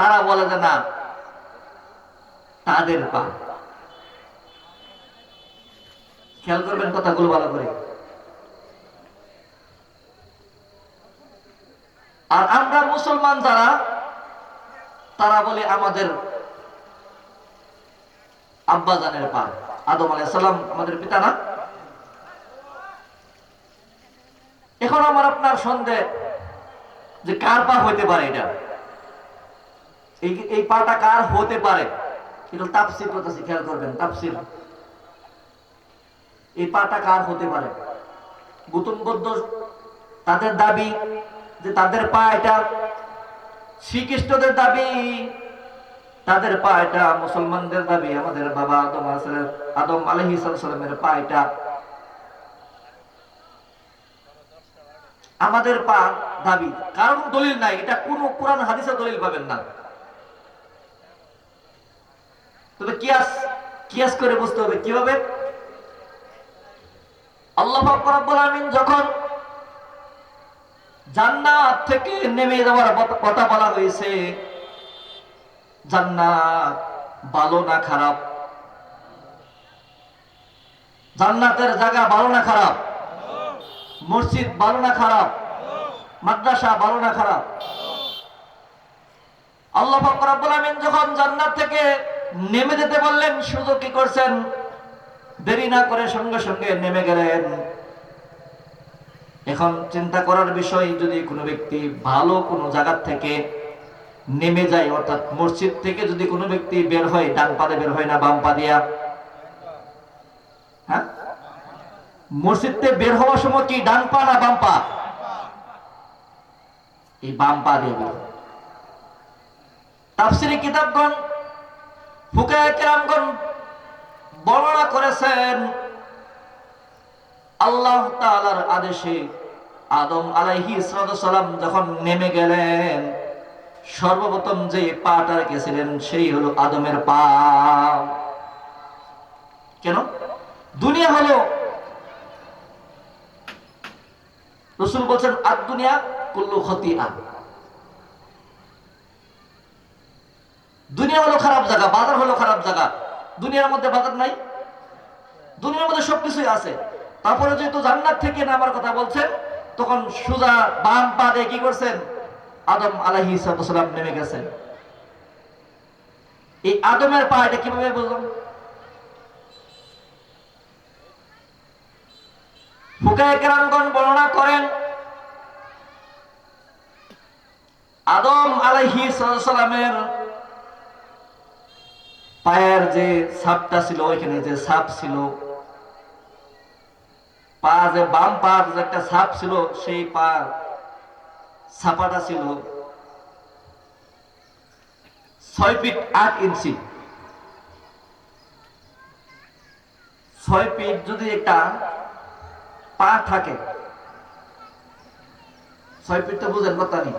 তারা বলে যে না, তাদের পা। খেয়াল করবেন কথাগুলো ভালো করে। আর আমরা মুসলমান যারা, তারা বলে আমাদের আব্বাজানের পা। আদম আলাইসাল্লাম আমাদের পিতা না? এখন আমার আপনার সন্দেহ যে কার পা হইতে পারে এটা? এই এই পাটা কার? হতে পারে। তাপসির খেয়াল করবেন, তাপসির। এই পাটা কার? হতে পারে। গৌতম বুদ্ধ তাদের দাবি যে তাদের পা এটা শ্রীকৃষ্ণদের দাবি। তাদের পা এটা মুসলমানদের দাবি। আমাদের বাবা আদম আদম আলাইহিস সালামের পা এটা। আমাদের পা দাবি। কারণ দলিল নাই। এটা কোন কোরআন, হাদিসে দলিল পাবেন না। তবে কিয়াস কিয়াস করে বুঝতে হবে কীভাবে? আল্লাহ রব্বুল আলামিন যখন জান্নাত থেকে নেমে যাওয়ার কথা বলা হয়েছে, জান্নাত ভালো না খারাপ? জান্নাতের জায়গা ভালো না খারাপ? মসজিদ ভালো না খারাপ? মাদ্রাসা ভালো না খারাপ? আল্লাহ পাক আমিন যখন জান্নাত থেকে নেমে যেতে বললেন শুধু কি করছেন? দেরি না করে সঙ্গে সঙ্গে নেমে গেলেন। এখন চিন্তা করার বিষয়, যদি কোনো ব্যক্তি ভালো কোনো জায়গা থেকে নেমে যায়, অর্থাৎ মসজিদ থেকে যদি কোনো ব্যক্তি বের হয়, ডান পাদে বের হয় না, বাম পা দিয়া? হ্যাঁ? মসজিদ থেকে বের হওয়ার সময় কি ডান পা না বাম পা? এই বাম পা দিয়ে বের তাফসিরি কিতাবগণ বর্ণনা করেছেন, আল্লাহ আদেশে আদম আলাইহি সালাম যখন নেমে গেলেন, সর্বপ্রথম যে পাটা রেখেছিলেন সেই হলো আদমের পা। কেন? দুনিয়া হলো, রসুল বলছেন আদ দুনিয়া কুল্লু ক্ষতি দুনিয়া হলো খারাপ জায়গা, বাজার হলো খারাপ জায়গা। দুনিয়ার মধ্যে বাজার নাই, দুনিয়ার মধ্যে সবকিছুই আছে। তারপরে যেহেতু জান্নাত থেকে নামার কথা বলছেন, তখন সুজা বাম পা কি করছেন? আদম আলাহি সালাম নেমে গেছেন। এই আদমের পা এটা কীভাবে বুঝলাম? ফুকায় কেরামগণ বর্ণনা করেন, আদম আলাইহি সালামের পায়ের যে সাপটা ছিল, ওইখানে যে সাপ ছিল, পা যে বাম পা যে একটা সাপ ছিল, সেই পা ছাপাটা ছিল ছয় ফিট আট ইঞ্চি। ছয় ফিট যদি একটা পা থাকে, ছয় ফিট তো বুঝেন কথা নেই।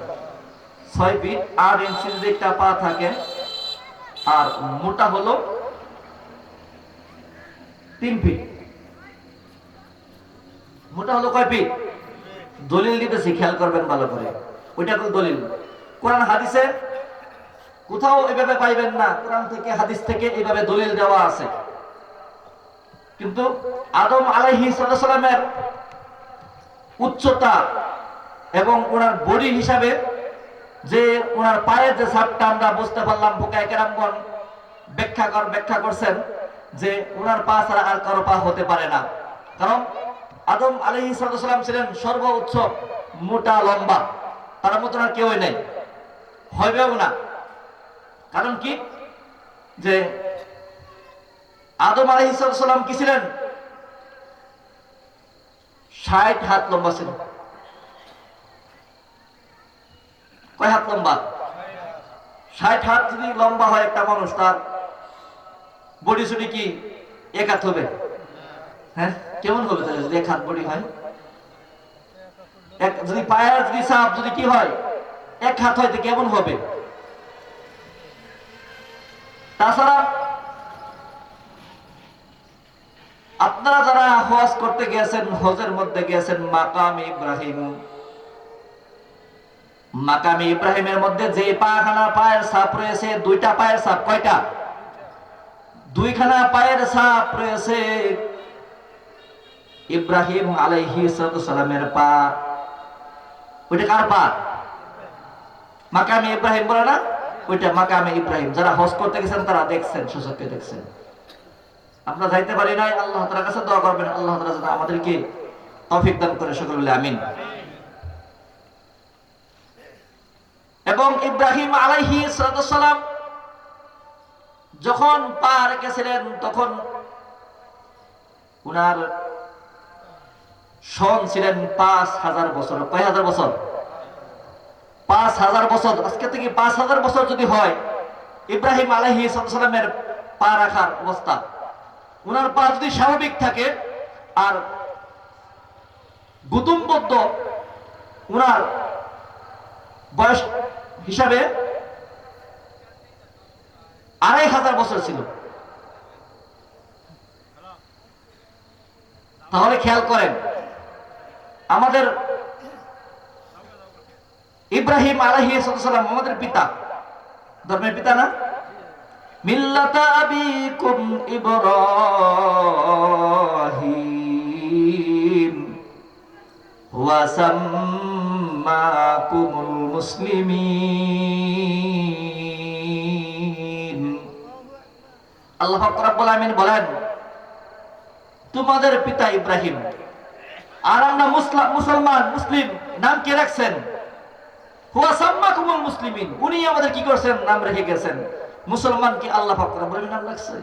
ছয় ফিট আট ইঞ্চি যদি একটা পা থাকে আর মোটা হলো তিন ফিট। মোটা হলো কয় ফিট? দলিল দিতেছি, খেয়াল করবেন ভালো করে। ওইটা কোন দলিল? কোরআন হাদিসে কোথাও এভাবে পাইবেন না, কোরআন থেকে, হাদিস থেকে এইভাবে দলিল দেওয়া আছে। কিন্তু আদম আলাইহি সালামের উচ্চতা এবং ওনার বডি হিসাবে যে ওনার পায়ের যে সাপটা আমরা বুঝতে পারলাম, বোকায় কেরামগণ ব্যাখ্যা কর, ব্যাখ্যা করছেন যে ওনার পা ছাড়া আর কারও পা হতে পারে না। কারণ আদম আলহি সালাম ছিলেন সর্বোচ্চ মোটা, লম্বা। তার মতন আর কেউই নেই। হইবেও না। কারণ কি? যে আদম আলহি সালাম কি ছিলেন? ষাট হাত লম্বা ছিল কয় হাত লম্বা? ষাট হাত যদি লম্বা হয় একটা মানুষ, তার বডি কি এক হাত হবে? হ্যাঁ কেমন হবে তাহলে যদি এক হাত বডি হয়? এক যদি পায়ের যদি সাপ যদি কি হয়, এক হাত হয় কেমন হবে? তাছাড়া আপনারা যারা হজ করতে গিয়েছেন হজের মধ্যে গিয়েছেন মাকাম ইব্রাহিম। মাকামি ইব্রাহিমের মধ্যে যে পাখানা পায়ের সাপ রয়েছে, দুইটা পায়ের সাপ, কয়টা? দুইখানা পায়ের সাপ রয়েছে। ইব্রাহিম আলাইহি সালামের পা। ওইটা কার পা? মাকামে ইব্রাহিম বলে না? ওইটা মাকামে ইব্রাহিম। যারা হজ করতে গেছেন, তারা দেখছেন সুযোগকে দেখছেন। আমরা যাইতে পারি নাই, আল্লাহ তাআলার কাছে দোয়া করবেন। আল্লাহ যেন আমাদেরকে তৌফিক দান করে সকল আমিন। এবং ইব্রাহিম আলাইহি সালাম যখন পা রেখেছিলেন, তখন উনার সন ছিলেন পাঁচ হাজার বছর। কয় হাজার বছর? পাঁচ হাজার বছর। আজকে থেকে পাঁচ হাজার বছর যদি হয়, ইব্রাহিম আলহি সালামের পা রাখার অবস্থা। উনার পা যদি স্বাভাবিক থাকে আর গুতুমবদ্ধ উনার বয়স হিসাবে আড়াই হাজার বছর ছিল। তাহলে খেয়াল করেন, আমাদের ইব্রাহিম আলহি সালাম, আমাদের পিতা। ধর্মের পিতা না? মিল্লাতা সাম্মাকুমুল মুসলিমিন আল্লাহ পাক রব্বুল আমিন বলেন, তোমাদের পিতা ইব্রাহিম আর আমরা মুসলাম মুসলমান, মুসলিম, নাম কে রাখছেন? হুয়া সাম্মাকুমুল মুসলিমিন। উনি আমাদের কি করছেন? নাম রেখে গেছেন। মুসলমান কি আল্লাহ পাক রব্বুল নাম রাখছে?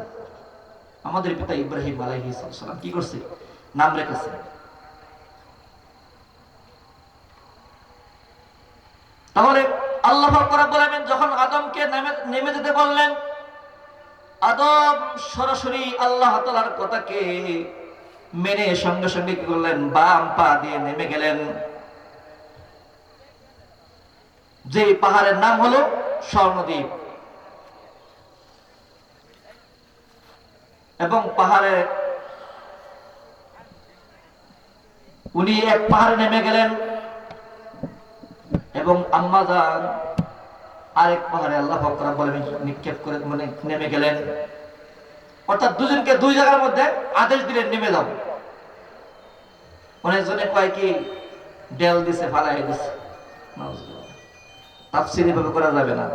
আমাদের পিতা ইব্রাহিম আলাইহিস সালাম কি করছে? নাম রেখেছে। তাহলে আল্লাহ আমিন যখন আদমকে নেমে যেতে বললেন, আদম সরাসরি আল্লাহ তাআলার কথাকে মেনে সঙ্গে সঙ্গে কি করলেন? বাম পা দিয়ে নেমে গেলেন। যে পাহাড়ের নাম হলো স্বর্ণদ্বীপ। এবং পাহাড়ে উনি এক পাহাড়ে নেমে গেলেন। এবং আম্মাজান আরেক পাহাড়ে আল্লাহ ফকরা বলে নিক্ষেপ করে মানে নেমে গেলেন। অর্থাৎ দুজনকে দুই জায়গার মধ্যে আদেশ দিলেন, নেমে যাও। অনেকজনে কয় কি, ডেল দিছে, ফালাই দিছে। তাফসিরি ভাবে করা যাবে না।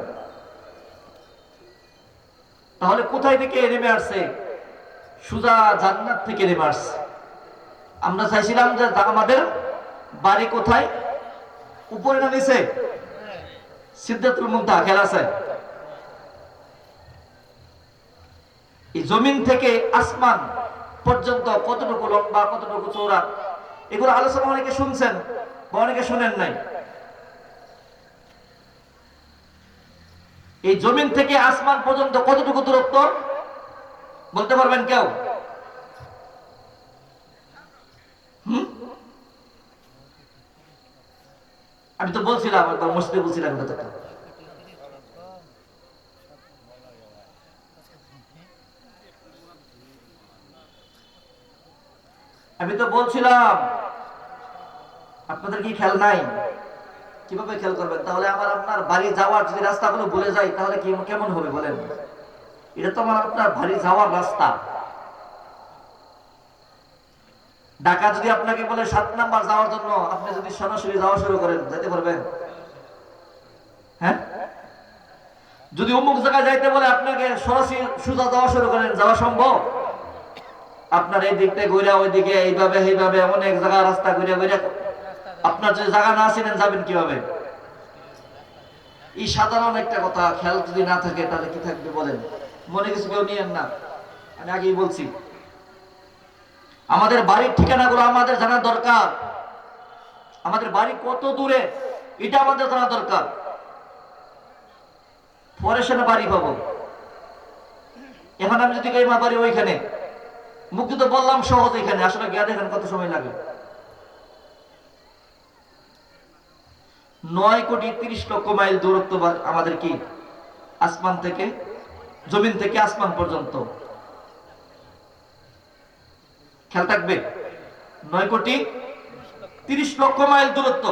তাহলে কোথায় থেকে নেমে আসছে? সুজা জান্নাত থেকে নেমে আসছে। আমরা চাইছিলাম যে আমাদের বাড়ি কোথায়? উপরে না নিচে? সিদ্ধাতুল মুন্তা খেলা আছে? এই জমিন থেকে আসমান পর্যন্ত কতটুকু লম্বা, কতটুকু চৌড়া এগুলো আলোচনা অনেকে শুনছেন বা অনেকে শুনেন নাই। এই জমিন থেকে আসমান পর্যন্ত কতটুকু দূরত্ব? বলতে পারবেন কেউ? আমি তো বলছিলাম মসজিদে বলছিলাম কথাটা। আমি তো বলছিলাম, আপনাদের কি খেয়াল নাই? কীভাবে খেয়াল করবেন? তাহলে আমার আপনার বাড়ি যাওয়ার যদি রাস্তাগুলো ভুলে যাই, তাহলে কি কেমন হবে বলেন? এটা তো আমার আপনার বাড়ি যাওয়ার রাস্তা। ঢাকা যদি আপনাকে বলে সাত নাম্বার যাওয়ার জন্য আপনি যদি সরাসরি যাওয়া শুরু করেন যেতে পারবেন? হ্যাঁ? যদি অমুক জায়গায় যাইতে বলে আপনাকে সরাসরি সোজা যাওয়া শুরু করেন, যাওয়া সম্ভব? আপনার এই দিকটা ঘুরে, ওই দিকে এইভাবে এইভাবে অনেক জায়গা, রাস্তা ঘুরে ঘুরে। আপনার যদি জায়গা না ছিলেন যাবেন কীভাবে? এই সাধারণ একটা কথা, খেয়াল যদি না থাকে, তাহলে কি থাকবে বলেন? মনে কিছু কেউ নিয়েন না। আমি আগেই বলছি। আমাদের বাড়ির ঠিকানাগুলো আমাদের জানা দরকার। আমাদের বাড়ি কত দূরে, এটা আমাদের জানা দরকার। পরে সেটা বাড়ি পাবো। এখন আমি যদি মা বাড়ি ওইখানে মুক্তি তো বললাম সহজ এখানে, আসলে গিয়া দেখেন কত সময় লাগে। নয় কোটি তিরিশ লক্ষ মাইল দূরত্ব আমাদের কি? আসমান থেকে, জমিন থেকে আসমান পর্যন্ত। খেয়াল থাকবে। নয় কোটি তিরিশ লক্ষ মাইল দূরত্ব।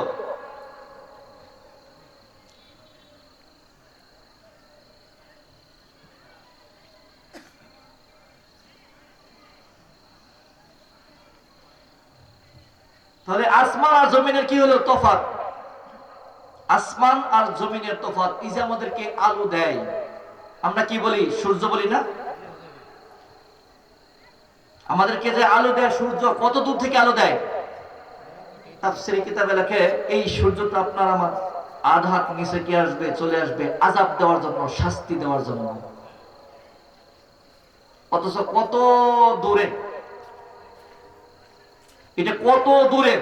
তাহলে আসমান আর জমিনের কি হলো তফাত আসমান আর জমিনের তফাত ইজা আমাদেরকে আলো দেয়। আমরা কি বলি? সূর্য বলি না? আমাদেরকে যে আলো দেয় সূর্য, কত দূর থেকে আলো দেয়? তাফসিরে কিতাবে লেখে, এই সূর্যটা আপনার আমার আধ নিচে কি আসবে, চলে আসবে? আজাব দেওয়ার জন্য, শাস্তি দেওয়ার জন্য। অথচ কত দূরে? এটা কত দূরে?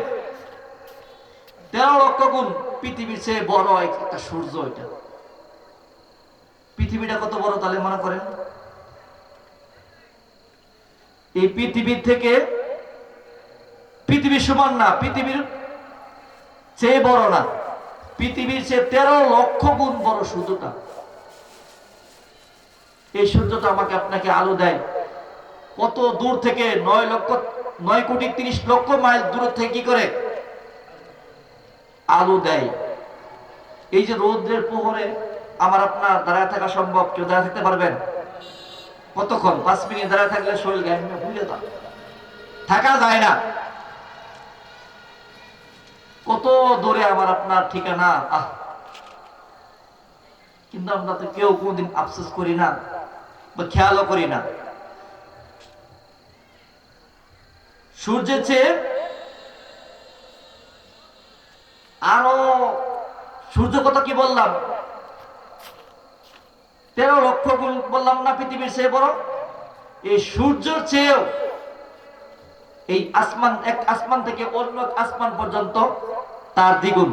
তেরো লক্ষ গুণ পৃথিবীর চেয়ে বড় একটা সূর্য এটা। পৃথিবীটা কত বড় তাহলে মনে করেন? এই পৃথিবীর থেকে পৃথিবীর সমান না, পৃথিবীর চেয়ে বড় না। পৃথিবীর চেয়ে তেরো লক্ষ গুণ বড় সূর্যটা। এই সূর্যটা আমাকে আপনাকে আলো দেয়। কত দূর থেকে নয় লক্ষ, নয় কোটি তিরিশ লক্ষ মাইল দূর থেকে কি করে? আলো দেয়। এই যে রৌদ্রের পোহরে আমার আপনার দাঁড়ায় থাকা সম্ভব। কেউ দাঁড়ায় থাকতে পারবেন? কতক্ষণ? পাঁচ মিনিট দাঁড়ায় থাকলে শরীর গায়ে ভুলে যান থাকা যায় না। কত দূরে আমার আপনার ঠিকানা? আহ। কিন্তু আমরা তো কেউ কোনদিন আফসোস করি না বা খেয়ালও করি না। সূর্যের চেয়ে আরও সূর্য কথা কি বললাম? তেরো লক্ষ গুণ বললাম না পৃথিবীর চেয়ে বড়? এই সূর্যের চেয়েও এই আসমান, এক আসমান থেকে অন্য এক আসমান পর্যন্ত তার দ্বিগুণ।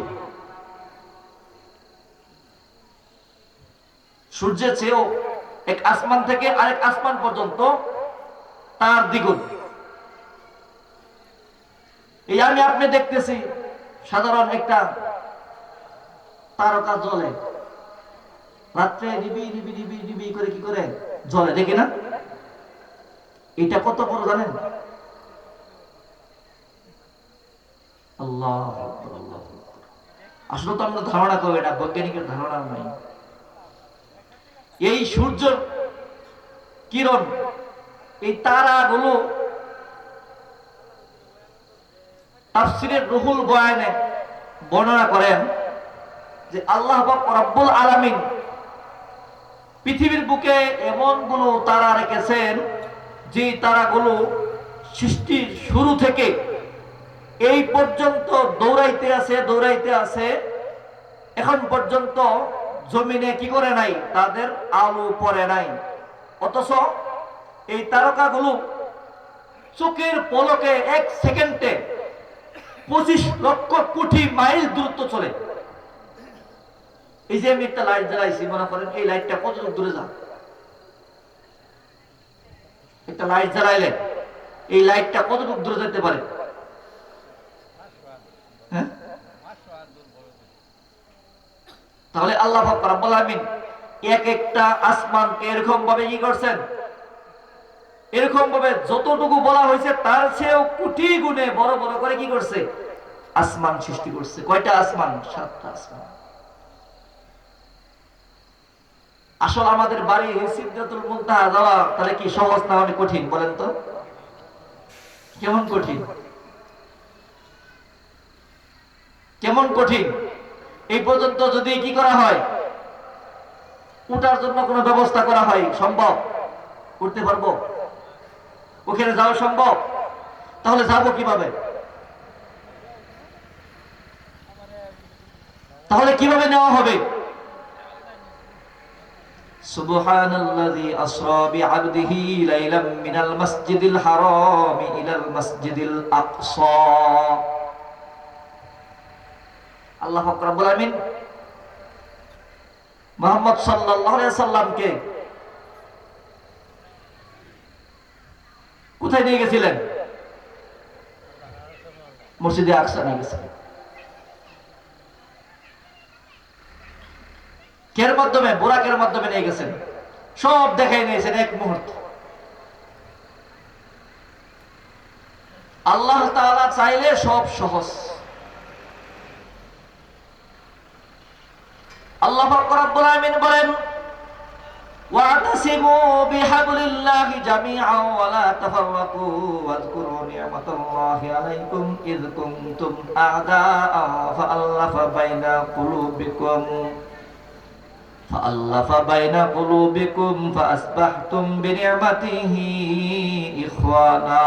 সূর্যের চেয়েও এক আসমান থেকে আরেক আসমান পর্যন্ত তার দ্বিগুণ। এই আমি আপনি দেখতেছি সাধারণ একটা তারকা জলে রাত্রে নিবি নিবি করে কি করে? জলে দেখি না? এটা কত বড় জানেন? আল্লাহ। আসলে তো আমরা ধারণা করব, এটা বৈজ্ঞানিকের ধারণা নাই। এই সূর্য কিরণ, এই তারাগুলো তাফসিরের রুহুল বয়ানে বর্ণনা করেন যে আল্লাহ রব্বুল আলামিন পৃথিবীর বুকে এমনগুলো তারা রেখেছেন যে তারাগুলো সৃষ্টির শুরু থেকে এই পর্যন্ত দৌড়াইতে আছে দৌড়াইতে আছে। এখন পর্যন্ত জমিনে কি করে নাই? তাদের আলো পড়ে নাই। অথচ এই তারকাগুলো চোখের পলকে এক সেকেন্ডে পঁচিশ লক্ষ কোটি মাইল দূরত্ব চলে। এই যে আমি একটা লাইট জ্বালাইছি, মনে করেন এই লাইটটা কত দূরে যা একটা লাইট জ্বালাইলে এই লাইটটা কতটুকু দূরে যেতে পারে? হ্যাঁ? তাহলে আল্লাহ আলামিন এক একটা আসমানকে এরকম ভাবে কি করছেন। এরকম ভাবে যতটুকু বলা হয়েছে, তার চেয়েও কোটি গুণে বড় বড় করে কি করছে? আসমান সৃষ্টি করছে। কয়টা আসমান? সাতটা আসমান। আসলে আমাদের বাড়ি সিদ্ধাতুল মুনতাহা যাওয়া তাহলে কি সহজ না অনেক কঠিন বলেন তো? কেমন কঠিন? কেমন কঠিন? এই পর্যন্ত যদি কি করা হয়? উঠার জন্য কোনো ব্যবস্থা করা হয় সম্ভব? করতে পারব? ওখানে যাওয়া সম্ভব? তাহলে যাব কীভাবে? তাহলে কীভাবে নেওয়া হবে? سبحان الذي أسرى بعبده ليلا من المسجد الحرام إلى المسجد الأقصى আল্লাহ রাব্বুল আমিন মোহাম্মদ সাল্লাল্লাহু আলাইহি সাল্লামকে কোথায় নিয়ে গেছিলেন মসজিদে আকসা নিয়ে গেছিলেন কের মাধ্যমে বোরাকের মাধ্যমে নিয়ে গেছেন সব দেখাই নিয়েছেন এক মুহূর্ত আল্লাহ তাআলা চাইলে সব সহজ আল্লাহ পাক রব্বুল আলামিন বলেন واعتصموا بحبل الله جميعا ولا تفرقوا واذكروا نعمة الله عليكم إذ كنتم أعداء فألف بين قلوبكم فألف بين قلوبكم فأصبحتم بنعمته إخوانا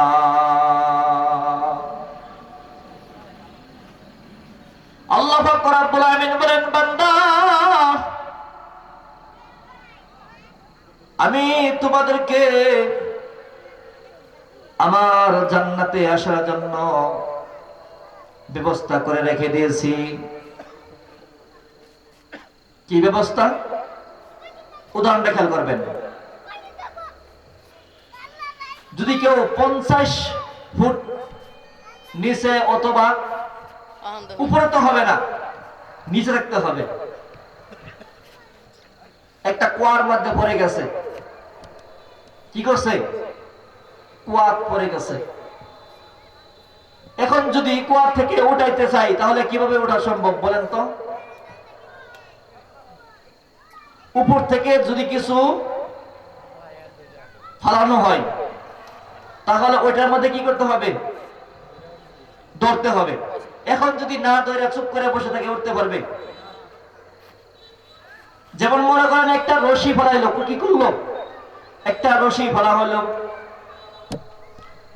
আল্লাহ পাক রব্বুল আমিন বলেন বান্দা আমি তোমাদেরকে আমার জান্নাতে আসার জন্য ব্যবস্থা করে রেখে দিয়েছি কি ব্যবস্থা? উদাহরণটা খেয়াল করবেন। যদি কেউ পঞ্চাশ ফুট নিচে অথবা উপরে তো হবে না, নিচে রাখতে হবে। একটা কুয়ার মধ্যে পড়ে গেছে। কি করছে? কুয়াত পড়ে গেছে। এখন যদি কুয়া থেকে উঠাইতে চাই, তাহলে কীভাবে ওঠা সম্ভব বলেন তো? উপর থেকে যদি কিছু ফালানো হয়, তাহলে ওইটার মধ্যে কি করতে হবে? ধরতে হবে। এখন যদি না ধরে চুপ করে বসে থাকে, উঠতে পারবে। যেমন মনে করেন একটা রশি ফলাইলো কি করল? একটা রশি ফলা হলো।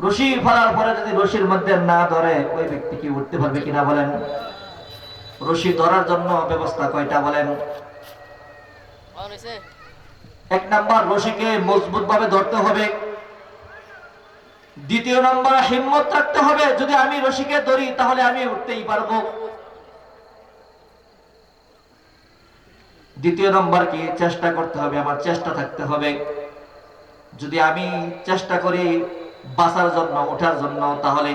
রশি ফলার পরে যদি রশির মধ্যে না ধরে, ওই ব্যক্তি কি উঠতে পারবে কিনা বলেন? রশি ধরার জন্য ব্যবস্থা কয়টা বলেন? এক নাম্বার রশিকে মজবুত ভাবে ধরতে হবে। দ্বিতীয় নম্বর হিম্মত রাখতে হবে। যদি আমি রশিকে ধরি, তাহলে আমি উঠতেই পারব। দ্বিতীয় নম্বর কি? চেষ্টা করতে হবে, আমার চেষ্টা থাকতে হবে। যদি আমি চেষ্টা করি বাঁচার জন্য, ওঠার জন্য, তাহলে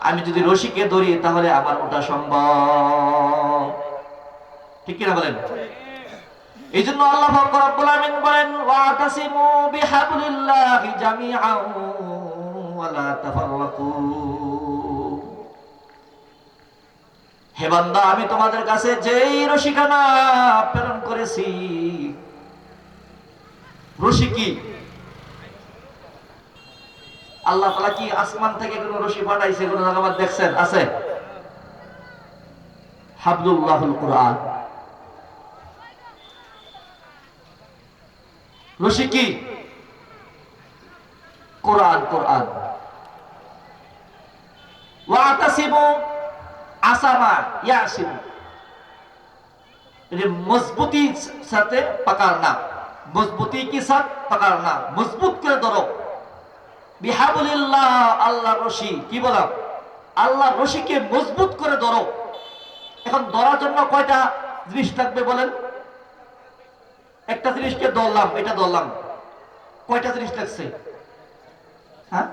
আমি যদি রশিকে ধরি, তাহলে আমার ওঠা সম্ভব। ঠিক কিনা বলেন? এই আল্লাহ আমিন বলেন ওয়াতাসিমু বিহাবলিল্লাহি জামিআন ওয়ালা তাফাররাকু। হে বান্দা, আমি তোমাদের কাছে যেই রশিখানা প্রেরণ করেছি রশি কি? আল্লাহ তাআলা কি আসমান থেকে কোন রশি পাঠাইছে, কোন জায়গা দেখছেন? আছে? হাবদুল্লাহুল কুরআন। রসিকি? কোরআন কোরআন। মজবুতি কি পাকার মজবুত করে ধরো। আল্লাহ রশি। কি বললাম? আল্লাহ রশিকে মজবুত করে ধরো। এখন ধরার জন্য কয়টা জিনিস থাকবে বলেন? একটা জিনিসকে ধরলাম, এটা ধরলাম। কয়টা জিনিস লাগছে হ্যাঁ?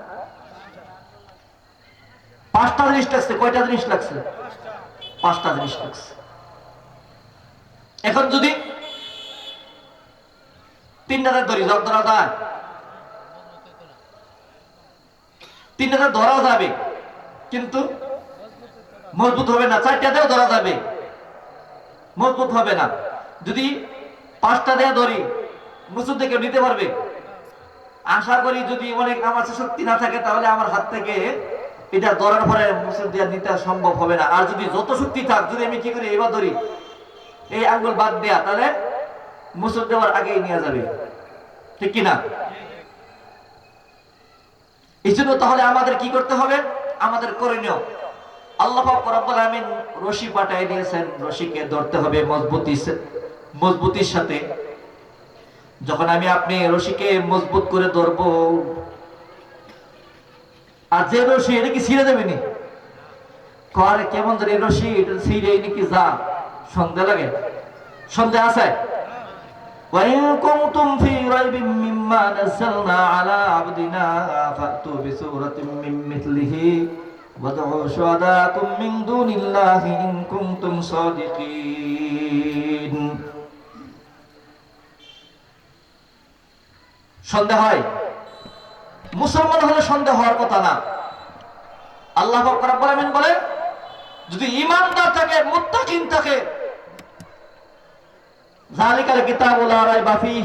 পাঁচটা জিনিস লাগছে কয়টা জিনিস লাগছে পাঁচটা জিনিস লাগছে এখন যদি তিনটাতে ধরি জল ধরা যায়। তিনটাতে ধরা যাবে, কিন্তু মজবুত হবে না। চারটাতেও ধরা যাবে। মজবুত হবে না। যদি পাঁচটা দেয়া ধরি মুসুদ থেকে নিতে পারবে? আশা করি যদি অনেক আমার শক্তি না থাকে, তাহলে আমার হাত থেকে এটা ধরার পরে মুসুদ দেওয়া নিতে সম্ভব হবে না। আর যদি যত শক্তি থাক, যদি আমি কি করি, এবার ধরি, এই আঙ্গুল বাদ দেয়া, তাহলে মুসুদ দেওয়ার আগেই নিয়ে যাবে। ঠিক কিনা এই জন্য তাহলে আমাদের কি করতে হবে? আমাদের করণীয়, আল্লাহ রব্বুল রশি পাঠাই দিয়েছেন, রশিকে ধরতে হবে, মজবুতি মজবুতির সাথে যখন আমি আপনি রশিকে মজবুত করে ধরবো আর যে রশি এটা কি ছিঁড়ে দেবে নি করে কেমন ধরে রশি এটা ছিঁড়ে নাকি যা সন্দেহ লাগে সন্দেহ আছে وإن كنتم في ريب مما نزلنا على عبدنا فأتوا بسورة من مثله وادعوا شهداءكم من دون الله إن كنتم صادقين সন্দেহ হয়। মুসলমান হলে সন্দেহ হওয়ার কথা না। আল্লাহ বলেন, বলে, যদি ইমানদার থাকে, মুত্তাকিন থাকে জালিকাল কিতাবুল ফিহি।